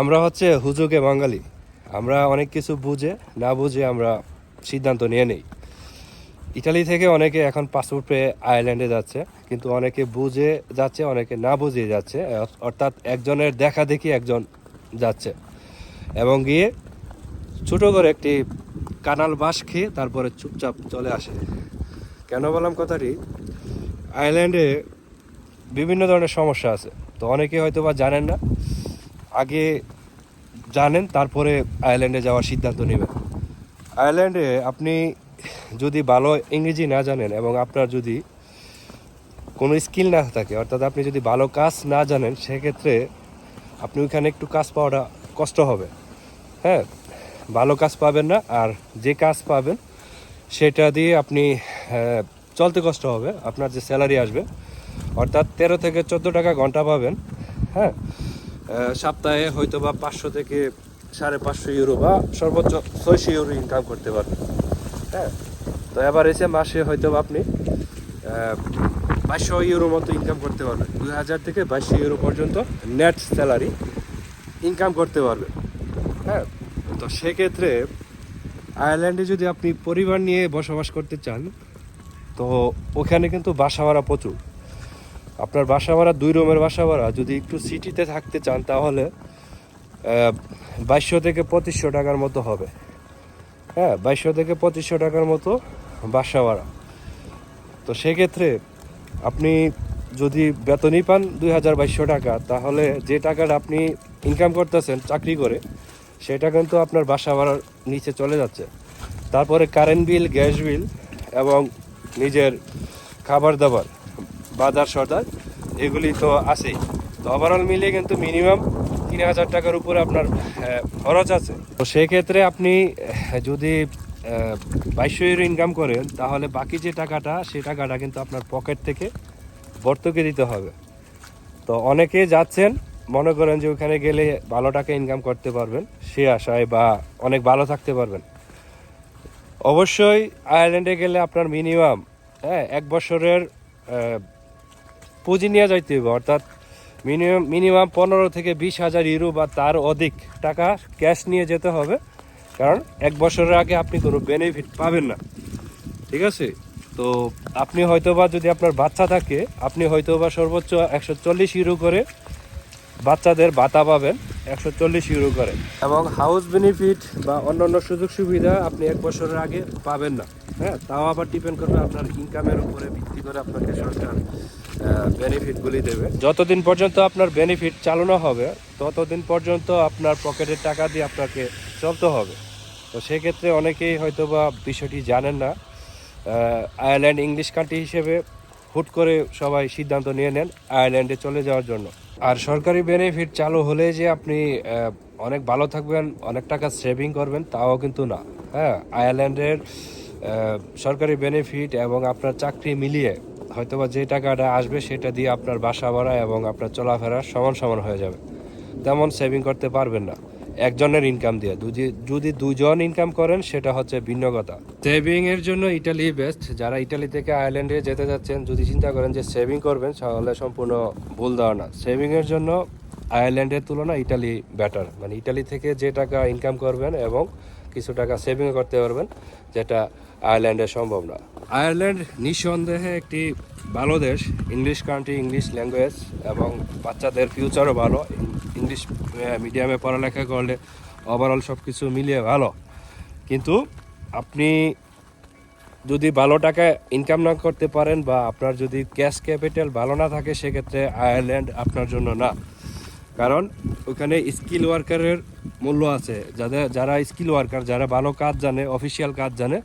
আমরা হচ্ছে হুজুগে বাঙালি। আমরা অনেক কিছু বুঝে, না বুঝে আমরা সিদ্ধান্ত নিয়ে নেই। ইটালি থেকে অনেকে এখন পাসপোর্ট পেয়ে আয়ারল্যান্ডে যাচ্ছে, কিন্তু অনেকে বুঝে যাচ্ছে, অনেকে না বুঝিয়ে যাচ্ছে। অর্থাৎ একজনের দেখা দেখি একজন যাচ্ছে। এবং গিয়ে ছোটো করে একটি কানাল বাস খেয়ে তারপরে চুপচাপ চলে আসে। কেন বললাম কথাটি? আয়ারল্যান্ডে বিভিন্ন ধরনের সমস্যা আছে। তো অনেকে হয়তো বা জানেন না। আগে জানেন তারপরে আয়ারল্যান্ডে যাওয়ার সিদ্ধান্ত নেবেন। আয়ারল্যান্ডে আপনি যদি ভালো ইংরেজি না জানেন এবং আপনার যদি কোনো স্কিল না থাকে অর্থাৎ আপনি যদি ভালো কাজ না জানেন সেক্ষেত্রে আপনি ওইখানে একটু কাজ পাওয়াটা কষ্ট হবে। হ্যাঁ ভালো কাজ পাবেন না আর যে কাজ পাবেন সেটা দিয়ে আপনি আহ, চলতে কষ্ট হবে আপনার যে স্যালারি আসবে অর্থাৎ তেরো থেকে চোদ্দ টাকা ঘণ্টা পাবেন হ্যাঁ সপ্তাহে হয়তো বা পাঁচশো থেকে সাড়ে পাঁচশো ইউরো বা সর্বোচ্চ ছয়শো ইউরো ইনকাম করতে পারবেন। হ্যাঁ? তো এবার এসে মাসে হয়তো বা আপনি বাইশশো ইউরো মতো ইনকাম করতে পারবেন। দুই হাজার থেকে বাইশশো ইউরো পর্যন্ত নেট স্যালারি ইনকাম করতে পারবেন। হ্যাঁ? তো সেক্ষেত্রে আয়ারল্যান্ডে যদি আপনি পরিবার নিয়ে বসবাস করতে চান, তো ওখানে কিন্তু বাসা ভাড়া প্রচুর। আপনার বাসা ভাড়া, দুই রুমের বাসা ভাড়া, যদি একটু সিটিতে থাকতে চান তাহলে বাইশশো থেকে পঁচিশশো টাকার মতো হবে। হ্যাঁ বাইশশো থেকে পঁচিশশো টাকার মতো বাসা ভাড়া। তো সেক্ষেত্রে আপনি যদি বেতনই পান দুই হাজার বাইশশো টাকা, তাহলে যে টাকাটা আপনি ইনকাম করতেছেন চাকরি করে, সেটা কিন্তু আপনার বাসা ভাড়ার নিচে চলে যাচ্ছে। তারপরে কারেন্ট বিল গ্যাস বিল এবং নিজের খাবার দাবার। বাজার সর্দার, এগুলি তো আছেই। তো ওভারঅল মিলিয়ে কিন্তু মিনিমাম তিন হাজার টাকার উপরে আপনার খরচ আছে। তো সেক্ষেত্রে আপনি যদি বাইশশো ইউরো ইনকাম করেন, তাহলে বাকি যে টাকাটা সেই টাকাটা কিন্তু আপনার পকেট থেকে বর্তকে দিতে হবে। তো অনেকে যাচ্ছেন, মনে করেন যে ওখানে গেলে ভালো টাকা ইনকাম করতে পারবেন, সে আশায় বা অনেক ভালো থাকতে পারবেন। অবশ্যই আয়ারল্যান্ডে গেলে আপনার মিনিমাম হ্যাঁ এক বছরের পুঁজি নিয়ে যাইতে হবে অর্থাৎ মিনিমাম মিনিমাম পনেরো থেকে বিশ হাজার ইউরো বা তার অধিক টাকা ক্যাশ নিয়ে যেতে হবে। কারণ এক বছরের আগে আপনি কোনো বেনিফিট পাবেন না। ঠিক আছে? তো আপনি হয়তোবা যদি আপনার বাচ্চা থাকে, আপনি হয়তোবা সর্বোচ্চ একশো চল্লিশ ইউরো করে বাচ্চাদের ভাতা পাবেন, একশো চল্লিশ ইউরো করে। এবং হাউস বেনিফিট বা অন্যান্য সুযোগ সুবিধা আপনি এক বছরের আগে পাবেন না। হ্যাঁ? তাও আবার ডিপেন্ড করবে আপনার ইনকামের উপরে ভিত্তি করে আপনাকে সরকার বেনিফিটগুলি দেবে। যতদিন পর্যন্ত আপনার বেনিফিট চালানো হবে, ততদিন পর্যন্ত আপনার পকেটের টাকা দিয়ে আপনাকে চলতে হবে। তো সেক্ষেত্রে অনেকেই হয়তো বা বিষয়টি জানেন না। আয়ারল্যান্ড ইংলিশ কান্ট্রি হিসেবে হুট করে সবাই সিদ্ধান্ত নিয়ে নেন আয়ারল্যান্ডে চলে যাওয়ার জন্য। আর সরকারি বেনিফিট চালু হলে যে আপনি অনেক ভালো থাকবেন, অনেক টাকা সেভিং করবেন, তাও কিন্তু না। হ্যাঁ আয়ারল্যান্ডের সরকারি বেনিফিট এবং আপনার চাকরি মিলিয়ে হয়তোবা যে টাকাটা আসবে সেটা দিয়ে আপনার বাসা ভাড়া এবং আপনার চলাফেরা সমান সমান হয়ে যাবে। তেমন সেভিং করতে পারবেন না। একজনের ইনকাম দিয়ে। যদি দুজন ইনকাম করেন, সেটা হচ্ছে ভিন্ন কথা সেভিং এর জন্য ইটালি বেস্ট যারা ইটালি থেকে আয়ারল্যান্ডে যেতে যাচ্ছেন, যদি চিন্তা করেন যে সেভিং করবেন, তাহলে সম্পূর্ণ ভুল ধারণা। সেভিং এর জন্য আয়ারল্যান্ডের তুলনা ইটালি বেটার মানে ইটালি থেকে যে টাকা ইনকাম করবেন এবং কিছু টাকা সেভিং করতে পারবেন, যেটা আয়ারল্যান্ডে সম্ভব না। আয়ারল্যান্ড নিঃসন্দেহে একটি ভালো দেশ ইংলিশ কান্ট্রি ইংলিশ ল্যাঙ্গুয়েজ এবং বাচ্চাদের ফিউচারও ভালো। ইংলিশ মিডিয়ামে পড়ালেখা করলে ওভারঅল সব কিছু মিলিয়ে ভালো। কিন্তু আপনি যদি ভালো টাকা ইনকাম না করতে পারেন বা আপনার যদি ক্যাশ ক্যাপিটাল ভালো না থাকে, সেক্ষেত্রে আয়ারল্যান্ড আপনার জন্য না। কারণ ওখানে স্কিল ওয়ার্কারের মূল্য আছে। যাদের, যারা স্কিল ওয়ার্কার যারা ভালো কাজ জানে অফিসিয়াল কাজ জানে,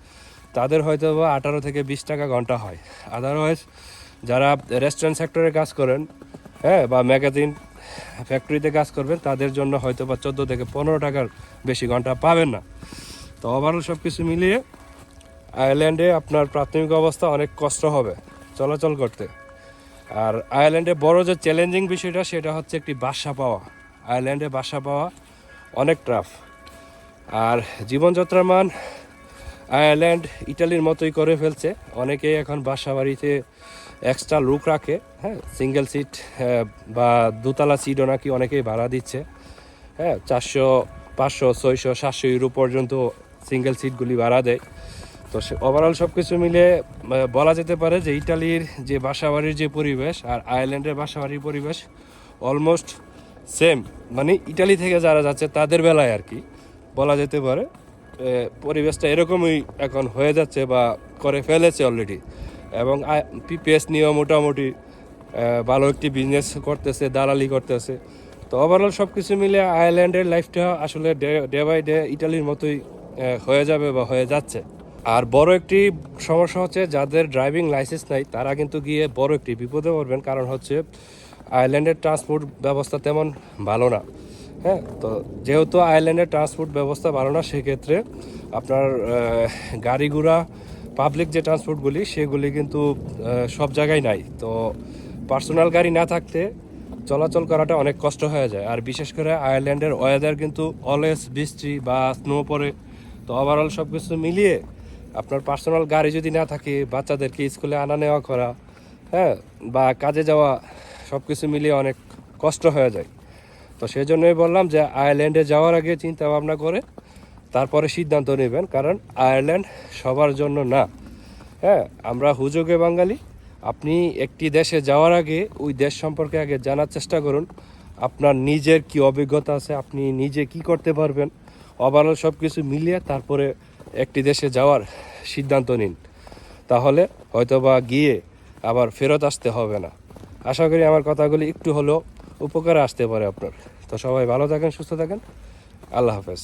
তাদের হয়তো বা আঠারো থেকে বিশ টাকা ঘণ্টা হয়। আদারওয়াইজ যারা রেস্টুরেন্ট সেক্টরে কাজ করেন হ্যাঁ বা ম্যাগাজিন ফ্যাক্টরিতে কাজ করবেন, তাদের জন্য হয়তো বা চোদ্দ থেকে পনেরো টাকার বেশি ঘণ্টা পাবেন না। তো ওভারঅল সব কিছু মিলিয়ে আয়ারল্যান্ডে আপনার প্রাথমিক অবস্থা অনেক কষ্ট হবে, চলাচল করতে। আর আয়ারল্যান্ডে বড় যে চ্যালেঞ্জিং বিষয়টা, সেটা হচ্ছে একটি বাসা পাওয়া। আয়ারল্যান্ডে বাসা পাওয়া অনেক টাফ আর জীবনযাত্রার মান আয়ারল্যান্ড ইটালির মতোই করে ফেলছে। অনেকেই এখন বাসা বাড়িতে এক্সট্রা লুক রাখে হ্যাঁ সিঙ্গেল সিট বা দোতলা সিটও নাকি অনেকেই ভাড়া দিচ্ছে। হ্যাঁ চারশো, পাঁচশো, ছয়শো, সাতশো ইউরো পর্যন্ত সিঙ্গেল সিটগুলি ভাড়া দেয়। তো সে ওভারঅল সব কিছু মিলে বলা যেতে পারে যে ইটালির যে বাসাবাড়ির যে পরিবেশ আর আয়ারল্যান্ডের বাসাবাড়ির পরিবেশ অলমোস্ট সেম মানে ইটালি থেকে যারা যাচ্ছে তাদের বেলায় আর কি, বলা যেতে পারে। পরিবেশটা এরকমই এখন হয়ে যাচ্ছে বা করে ফেলেছে অলরেডি এবং পিপিএস নিয়েও মোটামুটি ভালো একটি বিজনেস করতেছে, দালালি করতেছে। তো ওভারঅল সব কিছু মিলে আয়ারল্যান্ডের লাইফটা আসলে ডে ডে বাই ডে ইটালির মতোই হয়ে যাবে বা হয়ে যাচ্ছে। আর বড় একটি সমস্যা হচ্ছে যাদের ড্রাইভিং লাইসেন্স নাই, তারা কিন্তু গিয়ে বড় একটি বিপদে পড়বেন। কারণ হচ্ছে আয়ারল্যান্ডের ট্রান্সপোর্ট ব্যবস্থা তেমন ভালো না। হ্যাঁ তো যেহেতু আয়ারল্যান্ডের ট্রান্সপোর্ট ব্যবস্থা ভালো না, সেক্ষেত্রে আপনার গাড়ি ঘোড়া পাবলিক যে ট্রান্সপোর্টগুলি, সেগুলি কিন্তু সব জায়গায় নাই। তো পার্সোনাল গাড়ি না থাকতে চলাচল করাটা অনেক কষ্ট হয়ে যায়। আর বিশেষ করে আয়ারল্যান্ডের ওয়েদার কিন্তু অলওয়েজ বৃষ্টি বা স্নো পড়ে। তো ওভারঅল সব কিছু মিলিয়ে আপনার পার্সোনাল গাড়ি যদি না থাকে, বাচ্চাদেরকে স্কুলে আনা নেওয়া করা হ্যাঁ বা কাজে যাওয়া সব কিছু মিলিয়ে অনেক কষ্ট হয়ে যায়। তো সেই জন্যই বললাম যে আয়ারল্যান্ডে যাওয়ার আগে চিন্তা ভাবনা করে, তারপরে সিদ্ধান্ত নেবেন, কারণ আয়ারল্যান্ড সবার জন্য না। হ্যাঁ আমরা হুজুগে বাঙালি, আপনি একটি দেশে যাওয়ার আগে ওই দেশ সম্পর্কে আগে জানার চেষ্টা করুন, আপনার নিজের কি অভিজ্ঞতা আছে, আপনি নিজে কি করতে পারবেন ওভারঅল সব কিছু মিলিয়ে তারপরে একটি দেশে যাওয়ার সিদ্ধান্ত নিন। তাহলে হয়তোবা গিয়ে আবার ফেরত আসতে হবে না। আশা করি আমার কথাগুলি একটু হলেও উপকারে আসতে পারে আপনার। তো সবাই ভালো থাকেন, সুস্থ থাকেন। আল্লাহ হাফেজ।